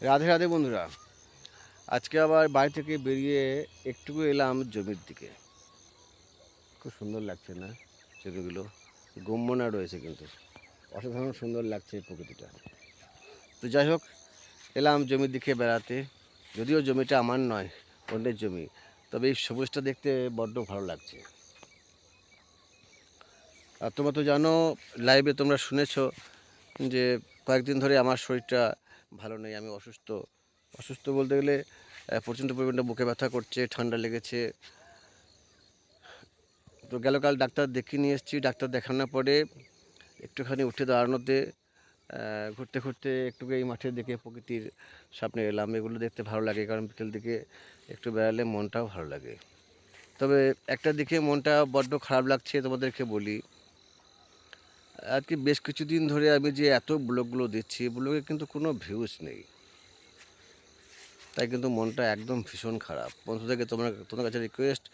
রাধে রাধে বন্ধুরা। আজকে আবার বাড়ি থেকে বেরিয়ে একটুকু এলাম জমির দিকে। খুব সুন্দর লাগছে না জমিগুলো? গম্বনা রয়েছে কিন্তু। অসাধারণ সুন্দর লাগছে প্রকৃতিটা। তো যাই হোক, এলাম জমির দিকে বেড়াতে। যদিও জমিটা আমার নয়, অন্যের জমি। তবে এই সবুজটা দেখতে বড্ড ভালো লাগছে। আর তোমরা তো জানো লাইভে তোমরা শুনেছো যে কয়েকদিন ধরে আমার শরীরটা ভালো নেই, আমি অসুস্থ। অসুস্থ বলতে গেলে প্রচণ্ড পরিমাণে বুকে ব্যথা করছে, ঠান্ডা লেগেছে। তো গেল কাল ডাক্তার দেখিয়ে নিয়ে এসেছি, ডাক্তার দেখানোর পরে একটুখানি উঠে দাঁড়ানোতে ঘুরতে ঘুরতে একটু এই মাঠের দিকে প্রকৃতির সামনে এলাম। এগুলো দেখতে ভালো লাগে, কারণ বিকেল দিকে একটু বেড়ালে মনটাও ভালো লাগে। তবে একটা দিকে মনটা বড্ড খারাপ লাগছে, তোমাদেরকে বলি। আজকে বেশ কিছুদিন ধরে আমি যে এত ব্লগগুলো দিচ্ছি ব্লগে কিন্তু কোনো ভিউজ নেই। তাই কিন্তু মনটা একদম ভীষণ খারাপ। বন্ধুদেরকে তোমরা তোমার কাছে রিকোয়েস্ট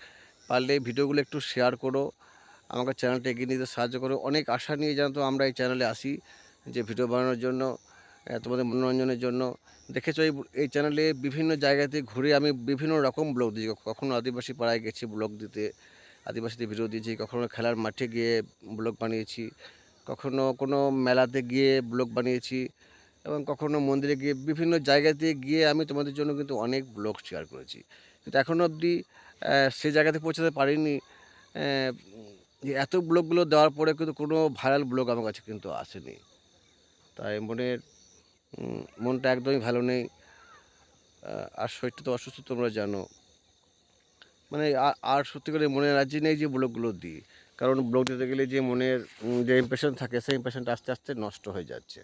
পারলে এই ভিডিওগুলো একটু শেয়ার করো। আমাকে চ্যানেলটা এগিয়ে নিতে সাহায্য করো। অনেক আশা নিয়ে জানো তো, আমরা এই চ্যানেলে আসি যে ভিডিও বানানোর জন্য তোমাদের মনোরঞ্জনের জন্য। দেখেছ এই এই চ্যানেলে বিভিন্ন জায়গাতে ঘুরে আমি বিভিন্ন রকম ব্লগ দিই কখনো আদিবাসী পাড়ায় গেছি ব্লগ দিতে, আদিবাসীদের ভিডিও দিয়েছি, কখনো খেলার মাঠে গিয়ে ব্লগ বানিয়েছি। কখনো কোনো মেলাতে গিয়ে ব্লগ বানিয়েছি এবং কখনো মন্দিরে গিয়ে বিভিন্ন জায়গাতে গিয়ে আমি তোমাদের জন্য কিন্তু অনেক ব্লগ শেয়ার করেছি। কিন্তু এখনও অবধি সে জায়গাতে পৌঁছাতে পারিনি। যে এত ব্লগগুলো দেওয়ার পরে কিন্তু কোনো ভাইরাল ব্লগ আমার কাছে কিন্তু আসেনি। তাই মনের মনটা একদমই ভালো নেই। আর শরীরটা তো অসুস্থ, তোমরা জানো। মানে আর সত্যি করে মনে রাজি নেই যে ব্লগগুলো দিই। কারণ ব্লগ দিতে গেলে যে মনের যে ইমপ্রেশন থাকে, সেই ইমপ্রেশনটা আস্তে আস্তে নষ্ট হয়ে যাচ্ছে।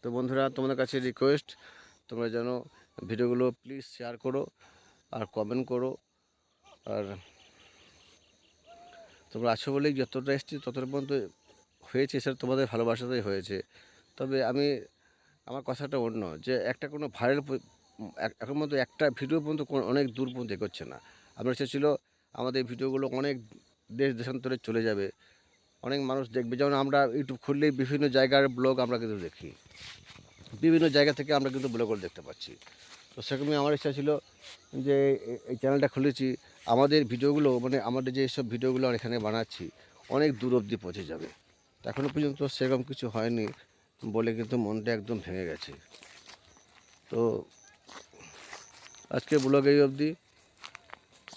তো বন্ধুরা, তোমাদের কাছে রিকোয়েস্ট তোমরা যেন ভিডিওগুলো প্লিজ শেয়ার করো আর কমেন্ট করো। আর তোমরা আছো বলেই যতটা এসছি ততটা পর্যন্ত হয়েছে, সেটা তোমাদের ভালোবাসাতেই হয়েছে। তবে আমি, আমার কথাটা অন্য যে একটা কোনো ভাইরাল এখন মতো একটা ভিডিও পর্যন্ত অনেক দূর পর্যন্ত এগোচ্ছে না। আমরা ছিল আমাদের ভিডিওগুলো অনেক দেশ দেশান্তরে চলে যাবে। অনেক মানুষ দেখবে। যেমন আমরা ইউটিউব খুললেই বিভিন্ন জায়গার ব্লগ আমরা কিন্তু দেখি। বিভিন্ন জায়গা থেকে আমরা কিন্তু ব্লগগুলো দেখতে পাচ্ছি। তো সেরকমই আমার ইচ্ছা ছিল যে এই চ্যানেলটা খুলেছি। আমাদের ভিডিওগুলো মানে আমাদের যে সব ভিডিওগুলো এখানে বানাচ্ছি, অনেক দূর অবধি পৌঁছে যাবে। এখনও পর্যন্ত সেরকম কিছু হয়নি বলে কিন্তু মনটা একদম ভেঙে গেছে। তো আজকে ব্লগ এই অবধি।